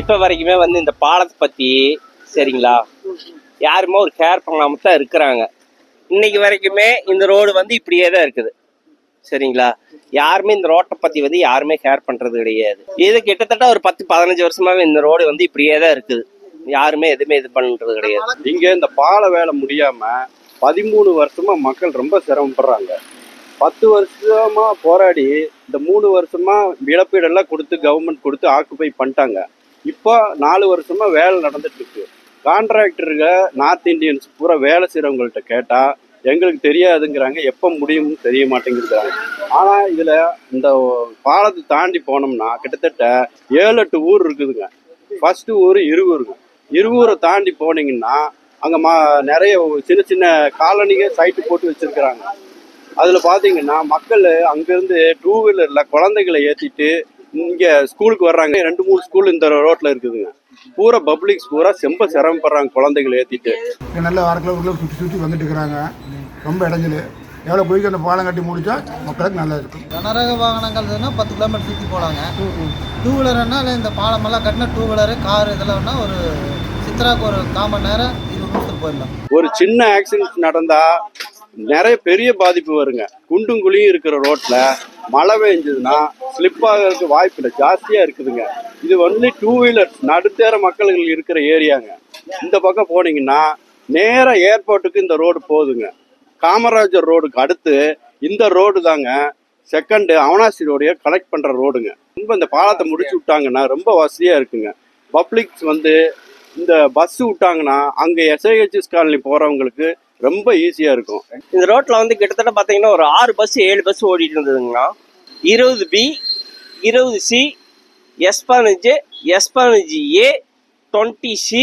இப்போ வரைக்குமே வந்து இந்த பாலத்தை பற்றி சரிங்களா? யாருமே ஒரு கேர் பண்ணாம தான் இருக்கிறாங்க. இன்னைக்கு வரைக்குமே இந்த ரோடு வந்து இப்படியே தான் இருக்குது. சரிங்களா? யாருமே இந்த ரோட்டை பற்றி வந்து யாருமே கேர் பண்ணுறது கிடையாது. இது கிட்டத்தட்ட ஒரு பத்து பதினஞ்சு வருஷமாவே இந்த ரோடு வந்து இப்படியே தான் இருக்குது. யாருமே எதுவுமே இது பண்ணுறது கிடையாது. இங்க இந்த பால வேலை முடியாம பதிமூணு வருஷமா மக்கள் ரொம்ப சிரமப்படுறாங்க. பத்து வருஷமா போராடி இந்த மூணு வருஷமா இழப்பீடெல்லாம் கொடுத்து கவர்மெண்ட் கொடுத்து ஆக்குபை பண்ணிட்டாங்க. இப்போ நாலு வருஷமா வேலை நடந்துட்டு இருக்கு கான்ட்ராக்டருங்க நார்த் இந்தியன்ஸ் பூரா வேலை செய்கிறவங்கள்ட்ட கேட்டால் எங்களுக்கு தெரியாதுங்கிறாங்க எப்போ முடியும்னு தெரிய மாட்டேங்கிறாங்க ஆனால் இதில் இந்த பாலத்தை தாண்டி போனோம்னா கிட்டத்தட்ட ஏழு எட்டு ஊர் இருக்குதுங்க. ஃபஸ்ட்டு ஊர் இருவூருங்க இருவூரை தாண்டி போனீங்கன்னா அங்கே மா நிறைய சின்ன சின்ன காலனிக சைட்டு போட்டு வச்சுருக்குறாங்க. அதில் பார்த்தீங்கன்னா மக்கள் அங்கேருந்து டூ வீலரில் குழந்தைகளை ஏற்றிட்டு இங்கே ஸ்கூலுக்கு வர்றாங்க. ரெண்டு மூணு ஸ்கூல் இந்த ரோட்டில் இருக்குதுங்க. பூரா பப்ளிக்ஸ் பூரா செம்ப சிரமப்படுறாங்க குழந்தைகளை ஏற்றிட்டு நல்ல கிலோமீட்டர் சுற்றி சுற்றி வந்துட்டு இருக்கிறாங்க. ரொம்ப இடைஞ்சல். எவ்வளோ குயிக்க அந்த பாலம் கட்டி முடிச்சா மக்களுக்கு நல்லா இருக்கும். கனரக வாகனங்கள்னா பத்து கிலோமீட்டர் சுற்றி போகலாங்க டூ வீலர்னா இந்த பாலமெல்லாம் கட்டின டூ வீலரு கார் இதெல்லாம் ஒரு சித்ராக்கு ஒரு கால் மணி நேரம் இருபது நிமிஷத்துக்கு போயிடலாம். ஒரு சின்ன ஆக்சிடென்ட் நடந்தா நிறைய பெரிய பாதிப்பு வருங்க. குண்டும் குழியும் இருக்கிற ரோட்ல மழை பெஞ்சதுன்னா ஸ்லிப் ஆகிறதுக்கு வாய்ப்பு இல்லை. ஜாஸ்தியாக இருக்குதுங்க. இது வந்து டூ வீலர்ஸ் நடுத்தர மக்கள்கள் இருக்கிற ஏரியாங்க. இந்த பக்கம் போனீங்கன்னா நேராக ஏர்போர்ட்டுக்கு இந்த ரோடு போகுதுங்க காமராஜர் ரோடுக்கு அடுத்து இந்த ரோடு தாங்க செகண்டு அவனாசி ரோடையே கலெக்ட் பண்ணுற ரோடுங்க ரொம்ப இந்த பாலத்தை முடிச்சு விட்டாங்கன்னா ரொம்ப வசதியாக இருக்குங்க. பப்ளிக்ஸ் வந்து இந்த பஸ் விட்டாங்கன்னா அங்கே எஸ்ஐஹெச்எஸ் காலனி போகிறவங்களுக்கு ரொம்ப ஈஸியாக இருக்கும். இந்த ரோட்டில் வந்து கிட்டத்தட்ட பார்த்தீங்கன்னா ஒரு ஆறு பஸ் ஏழு பஸ் ஓடிட்டு இருந்ததுங்கண்ணா. இருபது பி இருபது சி எஸ் பதினஞ்சு எஸ் பதினஞ்சு ஏ டுவெண்ட்டி சி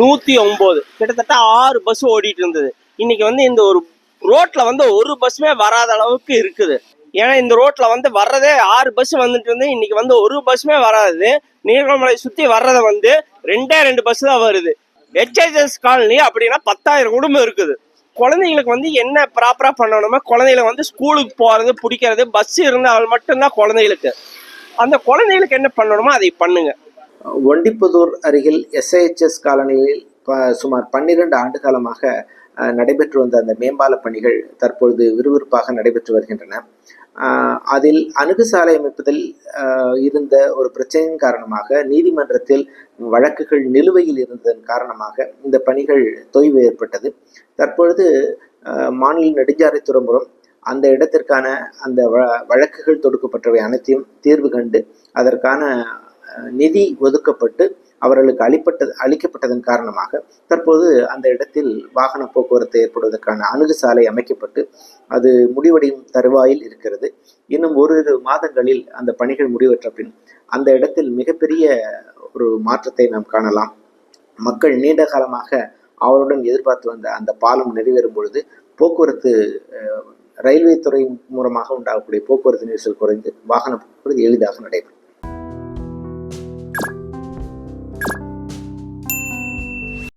நூற்றி ஒம்பது கிட்டத்தட்ட ஆறு பஸ் ஓடிட்டு இருந்தது. இன்னைக்கு வந்து இந்த ஒரு ரோட்டில் வந்து ஒரு பஸ்ஸுமே வராத அளவுக்கு இருக்குது. ஏன்னா இந்த ரோட்டில் வந்து வர்றதே ஆறு பஸ் வந்துட்டு இருந்து இன்னைக்கு வந்து ஒரு பஸ்ஸுமே வராது. நீர்மலை சுற்றி வர்றதை வந்து ரெண்டே ரெண்டு பஸ் தான் வருது. ஹெச்ஐஎஸ் காலனி அப்படின்னா பத்தாயிரம் குடும்பம் இருக்குது. குழந்தைங்களுக்கு வந்து என்ன ப்ராப்பரா பண்ணணுமோ குழந்தைகளை வந்து ஸ்கூலுக்கு போறது பிடிக்கிறது பஸ் இருந்தால் மட்டும்தான் குழந்தைகளுக்கு. அந்த குழந்தைகளுக்கு என்ன பண்ணணுமோ அதை பண்ணுங்க. ஒண்டிப்புதூர் அருகில் எஸ்ஐஹெச்எஸ் காலனியில் ப- சுமார் பன்னிரண்டு ஆண்டு காலமாக நடைபெற்று வந்த அந்த மேம்பால பணிகள் தற்பொழுது விறுவிறுப்பாக நடைபெற்று வருகின்றன. அதில் அணுகுசாலை அமைப்பதில் இருந்த ஒரு பிரச்சனையின் காரணமாக நீதிமன்றத்தில் வழக்குகள் நிலுவையில் இருந்ததன் காரணமாக இந்த பணிகள் தொய்வு ஏற்பட்டது. தற்பொழுது மாநில நெடுஞ்சாலை துறைமுகம் அந்த இடத்திற்கான அந்த வ- வழக்குகள் தொடுக்கப்பட்டவை அனைத்தையும் தீர்வு கண்டு அதற்கான நிதி ஒதுக்கப்பட்டு அவர்களுக்கு அளிப்பட்டது அளிக்கப்பட்டதன் காரணமாக தற்போது அந்த இடத்தில் வாகன போக்குவரத்து ஏற்படுவதற்கான அணுகுசாலை அமைக்கப்பட்டு அது முடிவடையும் தருவாயில் இருக்கிறது. இன்னும் ஓரிரு மாதங்களில் அந்த பணிகள் முடிவற்ற பின் அந்த இடத்தில் மிகப்பெரிய ஒரு மாற்றத்தை நாம் காணலாம். மக்கள் நீண்ட காலமாக அவருடன் எதிர்பார்த்து வந்த அந்த பாலம் நிறைவேறும் பொழுது போக்குவரத்து ரயில்வே துறை மூலமாக உண்டாகக்கூடிய போக்குவரத்து நெரிசல் குறைந்து வாகன போக்குவரத்து எளிதாக நடைபெறும்.